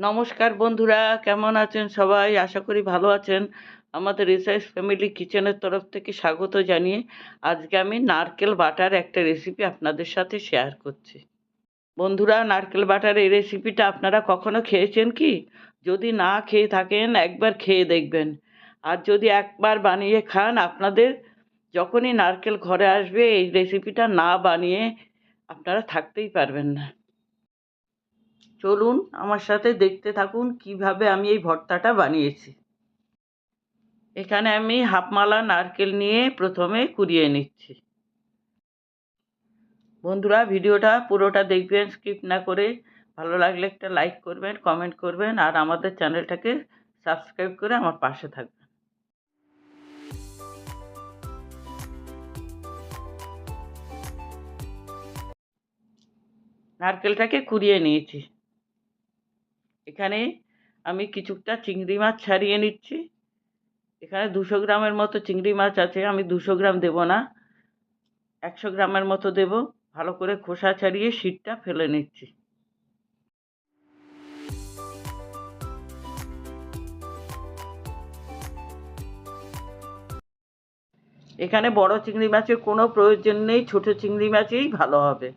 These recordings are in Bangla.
নমস্কার বন্ধুরা, কেমন আছেন সবাই? আশা করি ভালো আছেন। আমাদের রিসার্চ ফ্যামিলি কিচেনের তরফ থেকে স্বাগত জানিয়ে আজকে আমি নারকেল বাটার একটা রেসিপি আপনাদের সাথে শেয়ার করছি। বন্ধুরা, নারকেল বাটার এই রেসিপিটা আপনারা কখনো খেয়েছেন কি? যদি না খেয়ে থাকেন, একবার খেয়ে দেখবেন। আর যদি একবার বানিয়ে খান, আপনাদের যখনই নারকেল ঘরে আসবে, এই রেসিপিটা না বানিয়ে আপনারা থাকতেই পারবেন না। চলুন আমার সাথে দেখতে থাকুন কীভাবে আমি এই ভর্তাটা বানিয়েছি। এখানে আমি হাফমালা নারকেল নিয়ে প্রথমে কুড়িয়ে নিচ্ছি। বন্ধুরা, ভিডিওটা পুরোটা দেখবেন, স্কিপ না করে ভালো লাগলে একটা লাইক করবেন, কমেন্ট করবেন, আর আমাদের চ্যানেলটাকে সাবস্ক্রাইব করে আমার পাশে থাকবেন। নারকেলটাকে কুড়িয়ে নিয়েছি। এখানে আমি কিছুটা চিংড়ি মাছ ছাড়িয়ে নিচ্ছি। এখানে দুশো গ্রামের মতো চিংড়ি মাছ আছে, আমি দুশো গ্রাম দেব না। একশো গ্রামের মতো দেব, ভালো করে খোসা ছাড়িয়ে শীতটা ফেলে নিচ্ছি। এখানে বড় চিংড়ি মাছের কোনো প্রয়োজন নেই, ছোট চিংড়ি মাছেই ভালো হবে।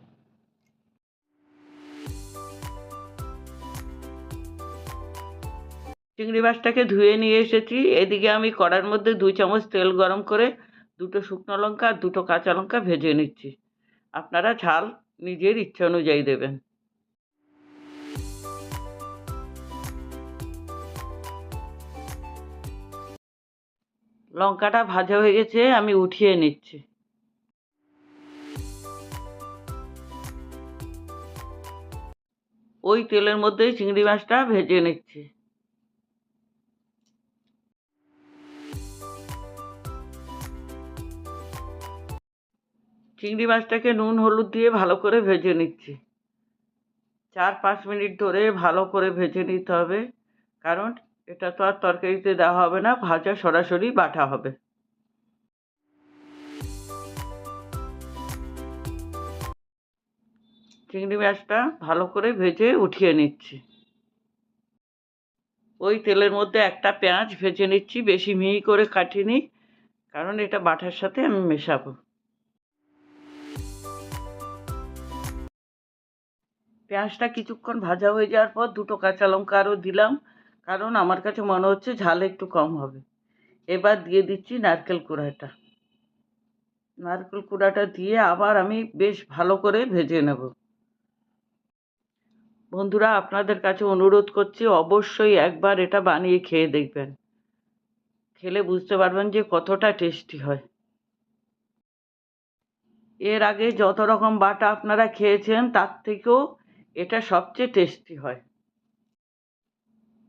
চিংড়ি মাছটাকে ধুয়ে নিয়ে এসেছি। এদিকে আমি কড়ার মধ্যে দুই চামচ তেল গরম করে দুটো শুকনো লঙ্কা আর দুটো কাঁচা লঙ্কা ভেজে নিচ্ছি। আপনারা ঝাল নিজের ইচ্ছা অনুযায়ী দেবেন। লঙ্কাটা ভাজা হয়ে গেছে, আমি উঠিয়ে নিচ্ছি। ওই তেলের মধ্যেই চিংড়ি মাছটা ভেজে নিচ্ছি। চিংড়ি মাছটাকে নুন, হলুদ দিয়ে ভালো করে ভেজে নিচ্ছি। চার, পাঁচ মিনিট ধরে ভালো করে ভেজে নিতে হবে, কারণ এটা তো আর তরকারিতে দেওয়া হবে না, ভাজা সরাসরি বাটা হবে। চিংড়ি মাছটা ভালো করে ভেজে উঠিয়ে নিচ্ছি। ওই তেলের মধ্যে একটা পেঁয়াজ ভেজে নিচ্ছি, বেশি মিহি করে কাটিনি, কারণ এটা বাটার সাথে আমি মেশাবো। পেঁয়াজটা কিছুক্ষণ ভাজা হয়ে যাওয়ার পর দুটো কাঁচা লঙ্কা আরও দিলাম, কারণ আমার কাছে মনে হচ্ছে ঝাল একটু কম হবে। এবার দিয়ে দিচ্ছি নারকেল কুড়াটা। নারকেল কুড়াটা দিয়ে আবার আমি বেশ ভালো করে ভেজে নেব। বন্ধুরা, আপনাদের কাছে অনুরোধ করছি অবশ্যই একবার এটা বানিয়ে খেয়ে দেখবেন। খেলে বুঝতে পারবেন যে কতটা টেস্টি হয়। এর আগে যত রকম বাটা আপনারা খেয়েছেন, তার থেকেও এটা সবচেয়ে টেস্টি হয়।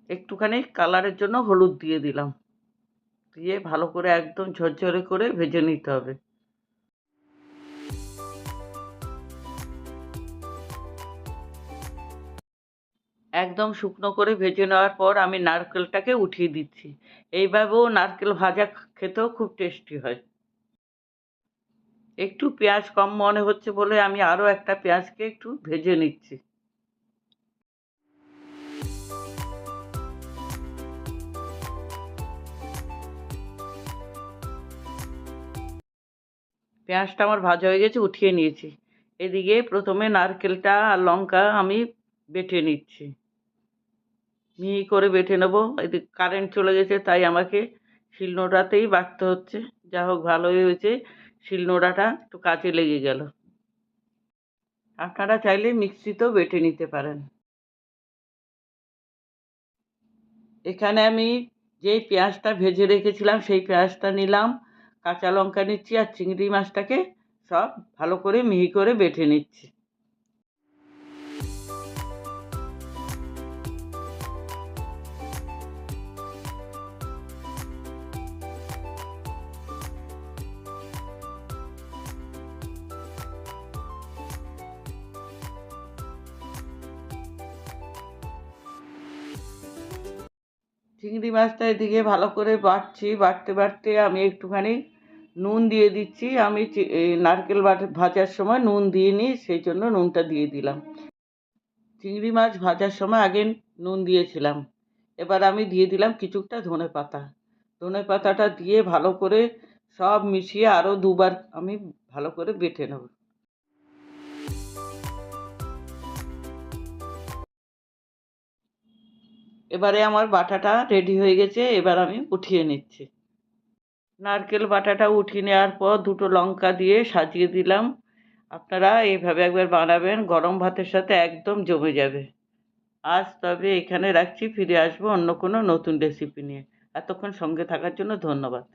একটুখানি কালারের জন্য হলুদ দিয়ে দিলাম। দিয়ে ভালো করে একদম ঝরঝরে করে ভেজে নিতে হবে। একদম শুকনো করে ভেজে নেওয়ার পর আমি নারকেলটাকে উঠিয়ে দিচ্ছি। এইভাবেও নারকেল ভাজা খেতেও খুব টেস্টি হয়। একটু পেঁয়াজ কম মনে হচ্ছে বলে আমি আরও একটা পেঁয়াজকে একটু ভেজে নিচ্ছি। পেঁয়াজটা আমার ভাজা হয়ে গেছে, উঠিয়ে নিয়েছি। এদিকে প্রথমে নারকেলটা আর লঙ্কা আমি বেটে নিচ্ছি। মিহি করে বেটে নেব। এদিকে কারেন্ট চলে গেছে, তাই আমাকে শিলনোড়াতেই বাটতে হচ্ছে। যা হোক, ভালোই হয়েছে। শিলনোড়াটা একটু কাজে লেগে গেল। আপনারা চাইলে মিক্সিতেও বেটে নিতে পারেন। এখানে আমি যেই পেঁয়াজটা ভেজে রেখেছিলাম, সেই পেঁয়াজটা নিলাম। কাঁচা লঙ্কা নিচ্ছি আর চিংড়ি মাছটাকে সব ভালো করে মিহি করে বেটে নিচ্ছি। চিংড়ি মাছটা এদিকে ভালো করে বাটছি, বাটতে বাটতে আমি একটুখানি নুন দিয়ে দিচ্ছি। আমি নারকেল ভাজার সময় নুন দিয়ে দিইনি সেই জন্য নুনটা দিয়ে দিলাম। চিংড়ি মাছ ভাজার সময় আগে নুন দিয়েছিলাম। এবার আমি দিয়ে দিলাম কিছুটা ধনে পাতা। ধনে পাতাটা দিয়ে ভালো করে সব মিশিয়ে আরও দুবার আমি ভালো করে বেটে নেব। এবারে আমার বাটাটা রেডি হয়ে গেছে, এবার আমি উঠিয়ে নিচ্ছি। নারকেল বাটাটা উঠিয়ে নেওয়ার পর দুটো লঙ্কা দিয়ে সাজিয়ে দিলাম। আপনারা এইভাবে একবার বানাবেন, গরম ভাতের সাথে একদম জমে যাবে। আজ তবে এখানে রাখছি, ফিরে আসব অন্য কোনো নতুন রেসিপি নিয়ে। এতক্ষণ সঙ্গে থাকার জন্য ধন্যবাদ।